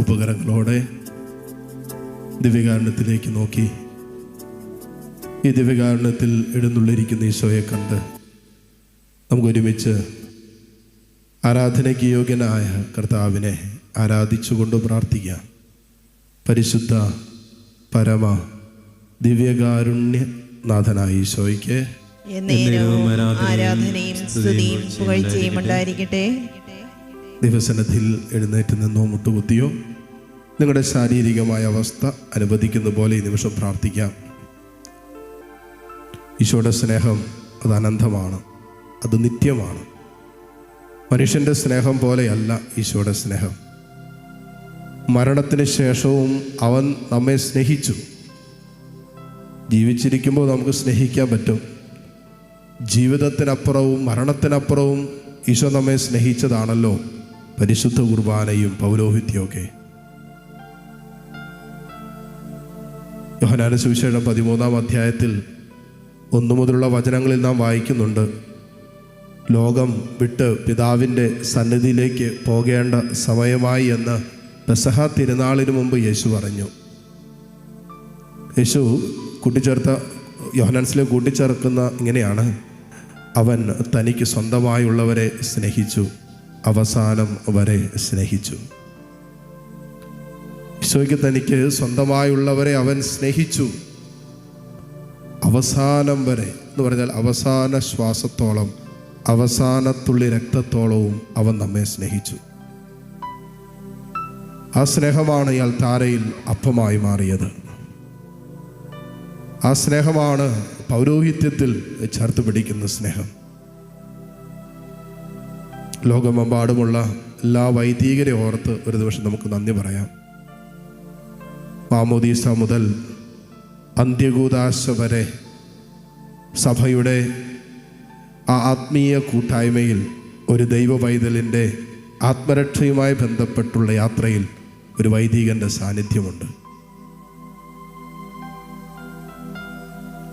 ഉപകരങ്ങളോടെ ദിവ്യകാരണത്തിലേക്ക് നോക്കി. ഈ ദിവ്യകാരണത്തിൽ എഴുന്നള്ളിരിക്കുന്ന ഈശോയെ കണ്ട് നമുക്കൊരുമിച്ച് ആരാധനയ്ക്ക് യോഗ്യനായ കർത്താവിനെ ആരാധിച്ചുകൊണ്ട് പ്രാർത്ഥിക്കാം പരിശുദ്ധ പരമ ദിവ്യകാരുണ്യ നാഥനായ ഈശോയ്ക്ക് ആരാധനയും സ്തുതിയും പുകഴ്ചയും ഉണ്ടായിരിക്കട്ടെ. ദിവസനത്തിൽ എഴുന്നേറ്റ് നിന്നോ മുട്ടുകുത്തിയോ നിങ്ങളുടെ ശാരീരികമായ അവസ്ഥ അനുവദിക്കുന്ന പോലെ ഈ നിമിഷം പ്രാർത്ഥിക്കാം. ഈശോയുടെ സ്നേഹം അത് അനന്തമാണ് അത് നിത്യമാണ്. മനുഷ്യന്റെ സ്നേഹം പോലെയല്ല ഈശോയുടെ സ്നേഹം. മരണത്തിന് ശേഷവും അവൻ നമ്മെ സ്നേഹിച്ചു. ജീവിച്ചിരിക്കുമ്പോൾ നമുക്ക് സ്നേഹിക്കാൻ പറ്റും. ജീവിതത്തിനപ്പുറവും മരണത്തിനപ്പുറവും ഈശോ നമ്മെ സ്നേഹിച്ചതാണല്ലോ. പരിശുദ്ധ കുർബാനയും പൗരോഹിത്യമൊക്കെ യോഹനാന സുവിശേഷം പതിമൂന്നാം അധ്യായത്തിൽ ഒന്നു മുതലുള്ള വചനങ്ങളിൽ നാം വായിക്കുന്നുണ്ട്. ലോകം വിട്ട് പിതാവിന്റെ സന്നിധിയിലേക്ക് പോകേണ്ട സമയമായി എന്ന് പെസഹ തിരുനാളിന് മുമ്പ് യേശു പറഞ്ഞു. യേശു കൂട്ടിച്ചേർത്ത യോഹനാൻസിലെ കൂട്ടിച്ചേർക്കുന്ന ഇങ്ങനെയാണ്. അവൻ തനിക്ക് സ്വന്തമായുള്ളവരെ സ്നേഹിച്ചു. അവസാനം വരെ സ്നേഹിച്ചു. ഈശോയ്ക്ക് തനിക്ക് സ്വന്തമായുള്ളവരെ അവൻ സ്നേഹിച്ചു. അവസാനം വരെ എന്ന് പറഞ്ഞാൽ അവസാന ശ്വാസത്തോളം അവസാനത്തുള്ളി രക്തത്തോളവും അവൻ നമ്മെ സ്നേഹിച്ചു. ആ സ്നേഹമാണ് ഇയാൾ താരയിൽ അപ്പമായി മാറിയത്. ആ സ്നേഹമാണ് പൗരോഹിത്യത്തിൽ ചേർത്ത് പിടിക്കുന്ന സ്നേഹം. ലോകമെമ്പാടുമുള്ള എല്ലാ വൈദികരെ ഓർത്ത് ഒരു ദിവസം നമുക്ക് നന്ദി പറയാം. മാമോദീസ മുതൽ അന്ത്യകൂദാശ വരെ സഭയുടെ ആ ആത്മീയ കൂട്ടായ്മയിൽ ഒരു ദൈവ പൈതലിന്റെ ആത്മരക്ഷയുമായി ബന്ധപ്പെട്ടുള്ള യാത്രയിൽ ഒരു വൈദികന്റെ സാന്നിധ്യമുണ്ട്.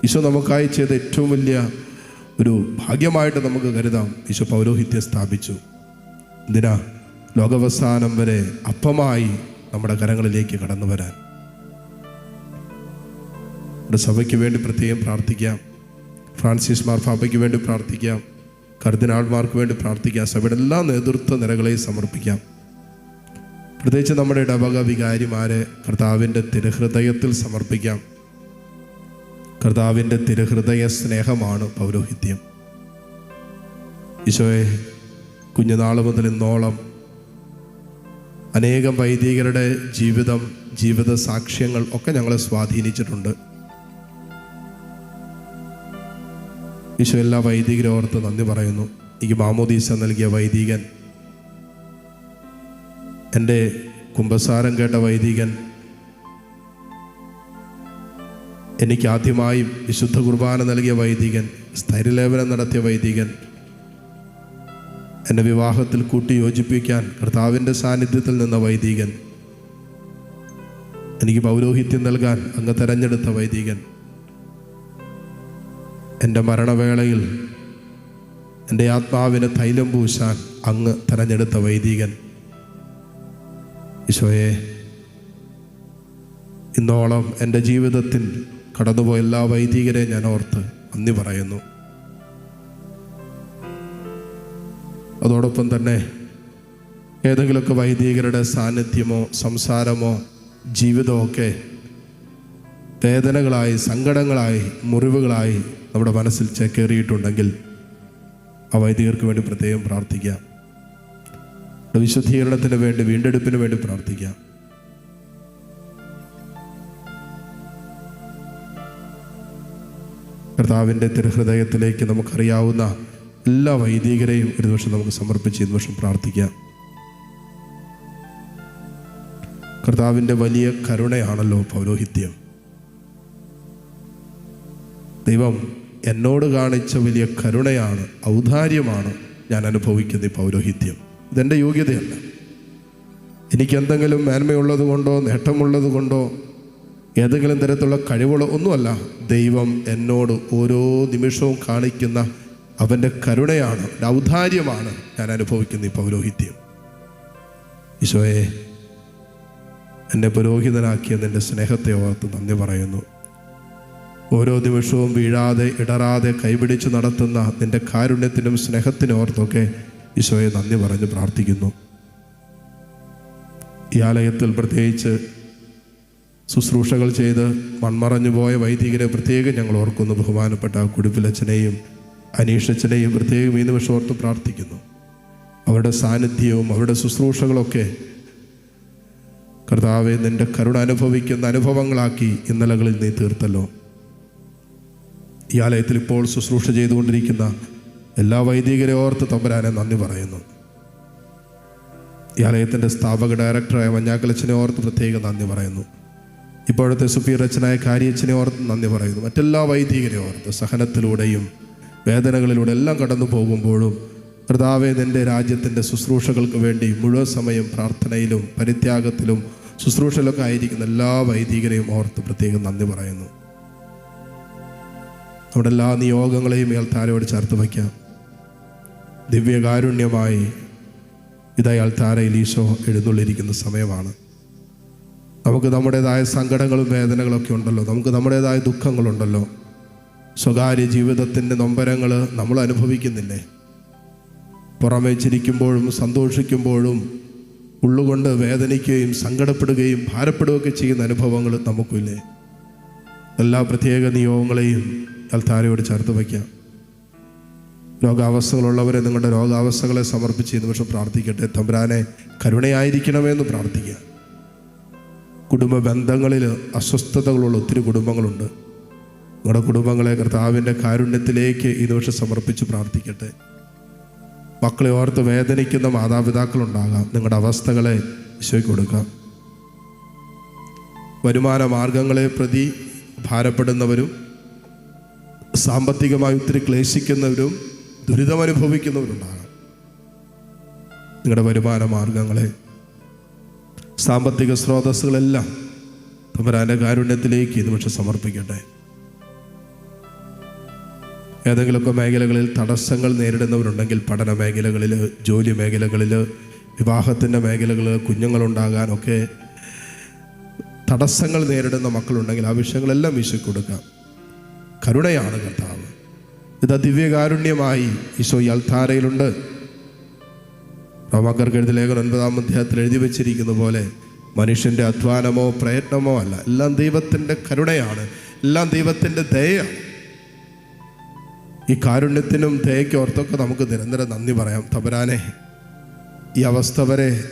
ഈശോ നമുക്കായി ചെയ്ത ഏറ്റവും വലിയ ഒരു ഭാഗ്യമായിട്ട് നമുക്ക് കരുതാം. ഈശോ പൗരോഹിത്യം സ്ഥാപിച്ചു. എന്തിനാ ലോകവസാനം വരെ അപ്പമായി നമ്മുടെ കരങ്ങളിലേക്ക് കടന്നു വരാൻ. നമ്മുടെ സഭയ്ക്ക് വേണ്ടി പ്രത്യേകം പ്രാർത്ഥിക്കാം. ഫ്രാൻസിസ് മാർഫാപ്പയ്ക്ക് വേണ്ടി പ്രാർത്ഥിക്കാം. കർദിനാൾമാർക്ക് വേണ്ടി പ്രാർത്ഥിക്കാം. സഭയുടെ എല്ലാ നേതൃത്വ നിരകളെയും സമർപ്പിക്കാം. പ്രത്യേകിച്ച് നമ്മുടെ ഇടവക വികാരിമാരെ കർത്താവിന്റെ തിരഹൃദയത്തിൽ സമർപ്പിക്കാം. കർത്താവിന്റെ തിരഹൃദയ സ്നേഹമാണ് പൗരോഹിത്യം. ഈശോയെ കുഞ്ഞുനാൾ മുതൽ ഇന്നോളം അനേകം വൈദികരുടെ ജീവിതം ജീവിത സാക്ഷ്യങ്ങൾ ഒക്കെ ഞങ്ങളെ സ്വാധീനിച്ചിട്ടുണ്ട്. ഈശോ എല്ലാ വൈദികരെ ഓർത്ത് നന്ദി പറയുന്നു. എനിക്ക് മാമോദീസ നൽകിയ വൈദികൻ എന്റെ കുംഭസാരം കേട്ട വൈദികൻ എനിക്ക് ആദ്യമായും വിശുദ്ധ കുർബാന നൽകിയ വൈദികൻ സ്ഥൈര്യലേപനം നടത്തിയ വൈദികൻ എന്റെ വിവാഹത്തിൽ കൂട്ടി യോജിപ്പിക്കാൻ കർത്താവിന്റെ സാന്നിധ്യത്തിൽ നിന്ന വൈദികൻ എനിക്ക് പൗരോഹിത്യം നൽകാൻ അങ്ങ് തെരഞ്ഞെടുത്ത വൈദികൻ. എന്റെ മരണവേളയിൽ എന്റെ ആത്മാവിനെ തൈലം പൂശാൻ അങ്ങ് തെരഞ്ഞെടുത്ത വൈദികൻ. ഈശോയെ ഇന്നോളം എന്റെ ജീവിതത്തിൽ കടന്നുപോയ എല്ലാ വൈദികരെ ഞാൻ ഓർത്ത് നന്ദി പറയുന്നു. അതോടൊപ്പം തന്നെ ഏതെങ്കിലുമൊക്കെ വൈദികരുടെ സാന്നിധ്യമോ സംസാരമോ ജീവിതമൊക്കെ വേദനകളായി സങ്കടങ്ങളായി മുറിവുകളായി നമ്മുടെ മനസ്സിൽ ചേക്കേറിയിട്ടുണ്ടെങ്കിൽ ആ വൈദികർക്ക് വേണ്ടി പ്രത്യേകം പ്രാർത്ഥിക്കാം. വിശുദ്ധീകരണത്തിന് വേണ്ടി വീണ്ടെടുപ്പിന് വേണ്ടി പ്രാർത്ഥിക്കാം. കർത്താവിന്റെ തിരുഹൃദയത്തിലേക്ക് നമുക്കറിയാവുന്ന എല്ലാ വൈദികരെയും ഒരു ദിവസം നമുക്ക് സമർപ്പിച്ച് ഈ ദിവസം പ്രാർത്ഥിക്കാം. കർത്താവിന്റെ വലിയ കരുണയാണല്ലോ പൗരോഹിത്യം. ദൈവം എന്നോട് കാണിച്ച വലിയ കരുണയാണ് ഔദാര്യമാണ് ഞാൻ അനുഭവിക്കുന്ന ഈ പൗരോഹിത്യം. ഇതെന്റെ യോഗ്യതയല്ല. എനിക്കെന്തെങ്കിലും മേന്മയുള്ളത് കൊണ്ടോ നേട്ടമുള്ളത് കൊണ്ടോ ഏതെങ്കിലും തരത്തിലുള്ള കഴിവുകളോ ഒന്നുമല്ല. ദൈവം എന്നോട് ഓരോ നിമിഷവും കാണിക്കുന്ന അവന്റെ കരുണയാണ് ഔദാര്യമാണ് ഞാൻ അനുഭവിക്കുന്ന ഈ പൗരോഹിത്യം. ഈശോയെ എന്നെ പുരോഹിതനാക്കിയ നിന്റെ സ്നേഹത്തെ ഓർത്ത് നന്ദി പറയുന്നു. ഓരോ നിമിഷവും വീഴാതെ ഇടറാതെ കൈപിടിച്ച് നടത്തുന്ന നിന്റെ കാരുണ്യത്തിനും സ്നേഹത്തിനും ഓർത്തൊക്കെ ഈശോയെ നന്ദി പറഞ്ഞ് പ്രാർത്ഥിക്കുന്നു. ഈ ആലയത്തിൽ പ്രത്യേകിച്ച് ശുശ്രൂഷകൾ ചെയ്ത് മൺമറഞ്ഞു പോയ വൈദികരെ പ്രത്യേകം ഞങ്ങൾ ഓർക്കുന്നു. ബഹുമാനപ്പെട്ട കുടുപ്പിലച്ഛനെയും അനീഷച്ചനെയും പ്രത്യേകം ഈ നിമിഷം ഓർത്ത് പ്രാർത്ഥിക്കുന്നു. അവരുടെ സാന്നിധ്യവും അവരുടെ ശുശ്രൂഷകളൊക്കെ കർത്താവെ നിന്റെ കരുണ അനുഭവിക്കുന്ന അനുഭവങ്ങളാക്കി ഇന്നലകളിൽ നീ തീർത്തല്ലോ. ഈ ആലയത്തിൽ ഇപ്പോൾ ശുശ്രൂഷ ചെയ്തുകൊണ്ടിരിക്കുന്ന എല്ലാ വൈദികരെ ഓർത്ത് തമ്പരാനെ നന്ദി പറയുന്നു. ഈ ആലയത്തിന്റെ സ്ഥാപക ഡയറക്ടറായ മഞ്ഞാക്കലച്ചനെ ഓർത്ത് പ്രത്യേകം നന്ദി പറയുന്നു. ഇപ്പോഴത്തെ സുപ്പീർ അച്ഛനായ കാര്യച്ചനെ ഓർത്ത് നന്ദി പറയുന്നു. മറ്റെല്ലാ വൈദികരെ ഓർത്ത് സഹനത്തിലൂടെയും വേദനകളിലൂടെ എല്ലാം കടന്നു പോകുമ്പോഴും കർത്താവെ നിന്റെ രാജ്യത്തിന്റെ ശുശ്രൂഷകൾക്ക് വേണ്ടി മുഴുവൻ സമയം പ്രാർത്ഥനയിലും പരിത്യാഗത്തിലും ശുശ്രൂഷയിലൊക്കെ ആയിരിക്കുന്ന എല്ലാ വൈദികരെയും ഓർത്ത് പ്രത്യേകം നന്ദി പറയുന്നു. നമ്മുടെ എല്ലാ നിയോഗങ്ങളെയും താരയോട് ചേർത്ത് വയ്ക്കാം. ദിവ്യകാരുണ്യമായി ഇതയാൾ താരയിൽ ഈശോ എഴുന്നള്ളിരിക്കുന്ന സമയമാണ്. നമുക്ക് നമ്മുടേതായ സങ്കടങ്ങളും വേദനകളൊക്കെ ഉണ്ടല്ലോ. നമുക്ക് നമ്മുടേതായ ദുഃഖങ്ങളുണ്ടല്ലോ. സ്വകാര്യ ജീവിതത്തിന്റെ നൊമ്പരങ്ങൾ നമ്മൾ അനുഭവിക്കുന്നില്ലേ? പുറമേ ചിരിക്കുമ്പോഴും സന്തോഷിക്കുമ്പോഴും ഉള്ളുകൊണ്ട് വേദനിക്കുകയും സങ്കടപ്പെടുകയും ഭാരപ്പെടുകയൊക്കെ ചെയ്യുന്ന അനുഭവങ്ങൾ നമുക്കില്ലേ? എല്ലാ പ്രത്യേക നിയോഗങ്ങളെയും അൽത്താരയോട് ചേർത്ത് വയ്ക്കാം. രോഗാവസ്ഥകളുള്ളവരെ നിങ്ങളുടെ രോഗാവസ്ഥകളെ സമർപ്പിച്ച് ഈ നിമിഷം പ്രാർത്ഥിക്കട്ടെ. തമ്പുരാനെ കരുണയായിരിക്കണമെന്ന് പ്രാർത്ഥിക്കുക കുടുംബ ബന്ധങ്ങളിൽ അസ്വസ്ഥതകളുള്ള ഒത്തിരി കുടുംബങ്ങളുണ്ട്. നിങ്ങളുടെ കുടുംബങ്ങളെ കർത്താവിന്റെ കാരുണ്യത്തിലേക്ക് ഈ ദോഷം സമർപ്പിച്ച് പ്രാർത്ഥിക്കട്ടെ. മക്കളെ ഓർത്ത് വേദനിക്കുന്ന മാതാപിതാക്കളുണ്ടാകാം. നിങ്ങളുടെ അവസ്ഥകളെ ഈശോയ്ക്ക് കൊടുക്കാം. വരുമാന മാർഗങ്ങളെ പ്രതി ഭാരപ്പെടുന്നവരും സാമ്പത്തികമായി ഒത്തിരി ക്ലേശിക്കുന്നവരും ദുരിതമനുഭവിക്കുന്നവരുണ്ടാകാം. നിങ്ങളുടെ വരുമാന മാർഗങ്ങളെ സാമ്പത്തിക സ്രോതസ്സുകളെല്ലാം തമ്പുരാന്റെ കാരുണ്യത്തിലേക്ക് ഇത് പക്ഷെ സമർപ്പിക്കട്ടെ. ഏതെങ്കിലുമൊക്കെ മേഖലകളിൽ തടസ്സങ്ങൾ നേരിടുന്നവരുണ്ടെങ്കിൽ പഠന മേഖലകളിൽ ജോലി മേഖലകളിൽ വിവാഹത്തിന്റെ മേഖലകൾ കുഞ്ഞുങ്ങളുണ്ടാകാനൊക്കെ തടസ്സങ്ങൾ നേരിടുന്ന മക്കളുണ്ടെങ്കിൽ ആ വിഷയങ്ങളെല്ലാം ഈശോ കൊടുക്കാം കരുണയാണ് കർത്താവ്. ഇത് ദിവ്യകാരുണ്യമായി ഈശോ ഈ അൽത്താരയിലുണ്ട്. റോമാക്കർക്ക് എഴുതി ലേഖനം ഒൻപതാം അധ്യായത്തിൽ എഴുതി വെച്ചിരിക്കുന്ന പോലെ മനുഷ്യന്റെ അധ്വാനമോ പ്രയത്നമോ അല്ല. എല്ലാം ദൈവത്തിന്റെ കരുണയാണ്. എല്ലാം ദൈവത്തിന്റെ ദയയാണ്. ഈ കാരുണ്യത്തിനും ദയയ്ക്കും ഓർത്തൊക്കെ നമുക്ക് നിരന്തരം നന്ദി പറയാം. തബരാനെ ഈ അവസ്ഥ വരെ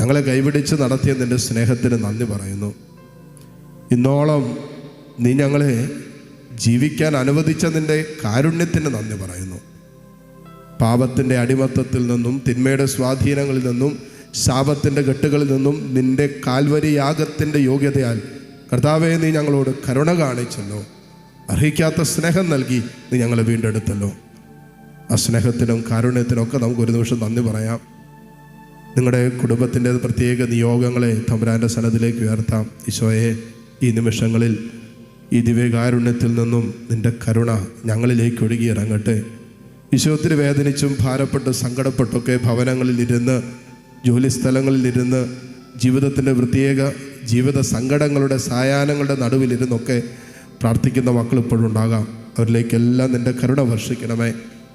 ഞങ്ങളെ കൈപിടിച്ച് നടത്തിയ നിന്റെ സ്നേഹത്തിന് നന്ദി പറയുന്നു. ഇന്നോളം നീ ഞങ്ങളെ ജീവിക്കാൻ അനുവദിച്ച നിന്റെ കാരുണ്യത്തിന് നന്ദി പറയുന്നു. പാപത്തിന്റെ അടിമത്തത്തിൽ നിന്നും തിന്മയുടെ സ്വാധീനങ്ങളിൽ നിന്നും ശാപത്തിന്റെ കെട്ടുകളിൽ നിന്നും നിന്റെ കാൽവരി യാഗത്തിന്റെ യോഗ്യതയാൽ കർത്താവെ നീ ഞങ്ങളോട് കരുണ കാണിച്ചല്ലോ. അർഹിക്കാത്ത സ്നേഹം നൽകി നീ ഞങ്ങളെ വീണ്ടെടുത്തല്ലോ. ആ സ്നേഹത്തിനും കാരുണ്യത്തിനും ഒക്കെ നമുക്ക് ഒരു നിമിഷം നന്ദി പറയാം. നിങ്ങളുടെ കുടുംബത്തിന്റെ പ്രത്യേക നിയോഗങ്ങളെ തമ്പുരാന്റെ സ്ഥലത്തിലേക്ക് ഉയർത്താം. ഈശോയെ ഈ നിമിഷങ്ങളിൽ ഈ ദിവ്യകാരുണ്യത്തിൽ നിന്നും നിന്റെ കരുണ ഞങ്ങളിലേക്ക് ഒഴുകി ഇറങ്ങട്ടെ. ഈശോ ഒത്തിരി വേദനിച്ചും ഭാരപ്പെട്ട് സങ്കടപ്പെട്ടൊക്കെ ഭവനങ്ങളിൽ ഇരുന്ന് ജോലിസ്ഥലങ്ങളിൽ ഇരുന്ന് ജീവിതത്തിന്റെ പ്രത്യേക ജീവിത സങ്കടങ്ങളുടെ സായാഹ്നങ്ങളുടെ നടുവിലിരുന്നൊക്കെ പ്രാർത്ഥിക്കുന്ന മക്കൾ ഇപ്പോഴും ഉണ്ടാകാം. അവരിലേക്കെല്ലാം നിന്റെ കരുണ വർഷിക്കണമേ.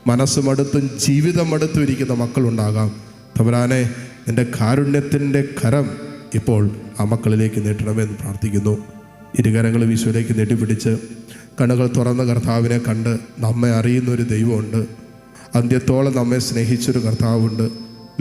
മനസ്സ് മടുത്തും ജീവിതം അടുത്തും ഇരിക്കുന്ന മക്കളുണ്ടാകാം തമരാനെ നിന്റെ കാരുണ്യത്തിന്റെ കരം ഇപ്പോൾ ആ മക്കളിലേക്ക് നീട്ടണമെന്ന് പ്രാർത്ഥിക്കുന്നു. ഇരുകരങ്ങളും ഈശോയിലേക്ക് നീട്ടിപ്പിടിച്ച് കണ്ണുകൾ തുറന്ന കർത്താവിനെ കണ്ട് നമ്മെ അറിയുന്ന ഒരു ദൈവമുണ്ട്. അന്ത്യത്തോളം നമ്മെ സ്നേഹിച്ചൊരു കർത്താവുണ്ട്.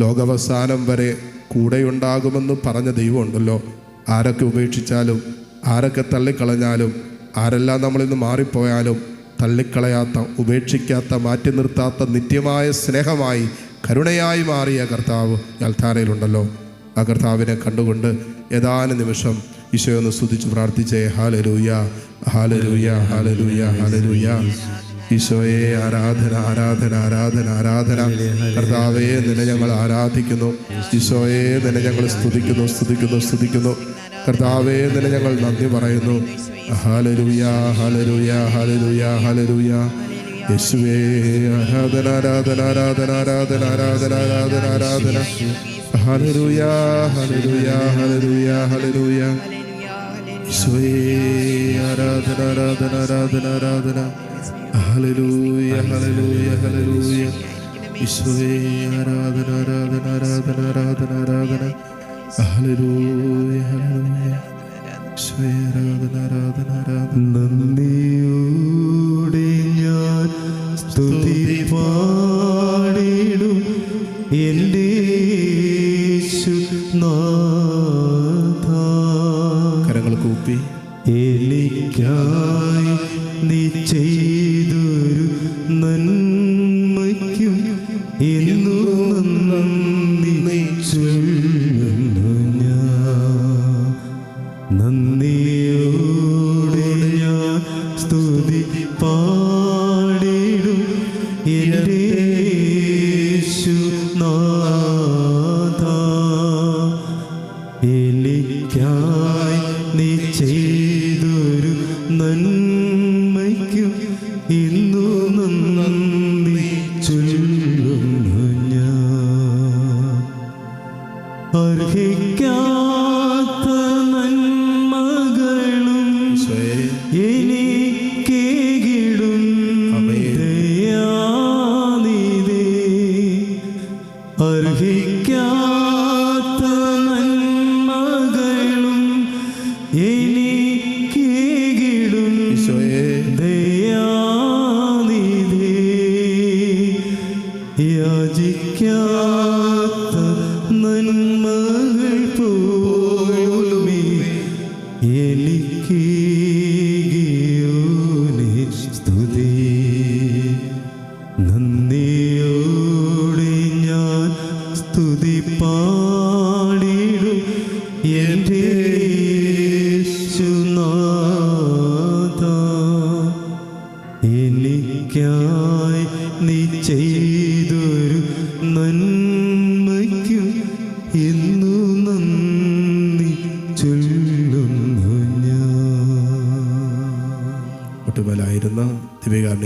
ലോകാവസാനം വരെ കൂടെയുണ്ടാകുമെന്ന് പറഞ്ഞ ദൈവമുണ്ടല്ലോ. ആരൊക്കെ ഉപേക്ഷിച്ചാലും ആരൊക്കെ തള്ളിക്കളഞ്ഞാലും ആരെല്ലാം നമ്മളിൽ നിന്ന് മാറിപ്പോയാലും തള്ളിക്കളയാത്ത ഉപേക്ഷിക്കാത്ത മാറ്റി നിർത്താത്ത നിത്യമായ സ്നേഹമായി കരുണയായി മാറിയ കർത്താവ് അൽത്താരയിലുണ്ടല്ലോ. ആ കർത്താവിനെ കണ്ടുകൊണ്ട് ഏതാനും നിമിഷം ഈശോ ഒന്ന് സ്തുതിച്ച് പ്രാർത്ഥിച്ചേ. Hallelujah hallelujah hallelujah hallelujah. ഈശോയെ ആരാധന ആരാധന ആരാധന ആരാധന. കർത്താവേ നിന്നെ ഞങ്ങൾ ആരാധിക്കുന്നു. ഈശോയെ നിന്നെ ഞങ്ങൾ സ്തുതിക്കുന്നു സ്തുതിക്കുന്നു സ്തുതിക്കുന്നു. കർത്താവേ നിന്നെ ഞങ്ങൾ നന്ദി പറയുന്നു. ഹാലലൂയ ഹാലലൂയ ഹാലലൂയ ഹാലലൂയ യേശുവേ ആരാധന ആരാധന ആരാധന ആരാധന ആരാധന ആരാധന ആരാധന. Hallelujah hallelujah hallelujah hallelujah. ഈശോയേ ആരാധന ആരാധന ആരാധന ആരാധന ഹല്ലേലൂയ ഹല്ലേലൂയ ഹല്ലേലൂയ ഈശോയേ ആരാധന ആരാധന ആരാധന ആരാധന ആരാധന ഹല്ലേലൂയ ഈശോയേ ആരാധന ആരാധന നന്ദിയോടെ ഞാൻ സ്തുതി പാടിടും എന്റെ യേശുനാഥ. എനിക്കായി നീ ചെയ്തൊരു നന്മയ്ക്കും എന്നു നന്ദി നന്ദിയോടെ ഞാൻ സ്തുതി പാടിടും. mình mơ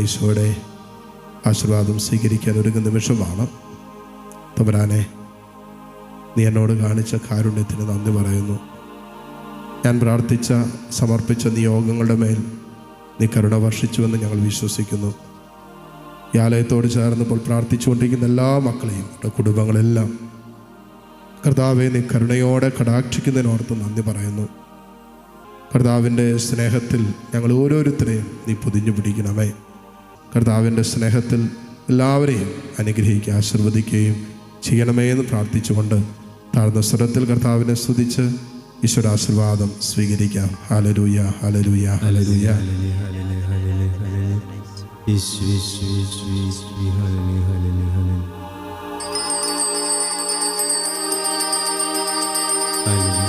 ദിവ്യകാരണീശോയുടെ ആശീർവാദം സ്വീകരിക്കാൻ ഒരുങ്ങുന്ന നിമിഷമാണ്. തമ്പരാനെ നീ എന്നോട് കാണിച്ച കാരുണ്യത്തിന് നന്ദി പറയുന്നു. ഞാൻ പ്രാർത്ഥിച്ച സമർപ്പിച്ച നിയോഗങ്ങളുടെ മേൽ നീ കരുണ വർഷിച്ചുവെന്ന് ഞങ്ങൾ വിശ്വസിക്കുന്നു. ഈ ആലയത്തോട് ചേർന്നപ്പോൾ പ്രാർത്ഥിച്ചുകൊണ്ടിരിക്കുന്ന എല്ലാ മക്കളെയും കുടുംബങ്ങളെല്ലാം കർത്താവെ നീ കരുണയോടെ കടാക്ഷിക്കുന്നതിനോർത്ത് നന്ദി പറയുന്നു. കർത്താവിന്റെ സ്നേഹത്തിൽ ഞങ്ങൾ ഓരോരുത്തരെയും നീ പൊതിഞ്ഞു പിടിക്കണമേ. കർത്താവിന്റെ സ്നേഹത്തിൽ എല്ലാവരെയും അനുഗ്രഹിക്കുക ആശീർവദിക്കുകയും ചെയ്യണമേ എന്ന് പ്രാർത്ഥിച്ചുകൊണ്ട് താഴ്ന്ന സ്വരത്തിൽ കർത്താവിനെ സ്തുതിച്ച് ഈശ്വരാശീർവാദം സ്വീകരിക്കാം. Hallelujah hallelujah hallelujah hallelujah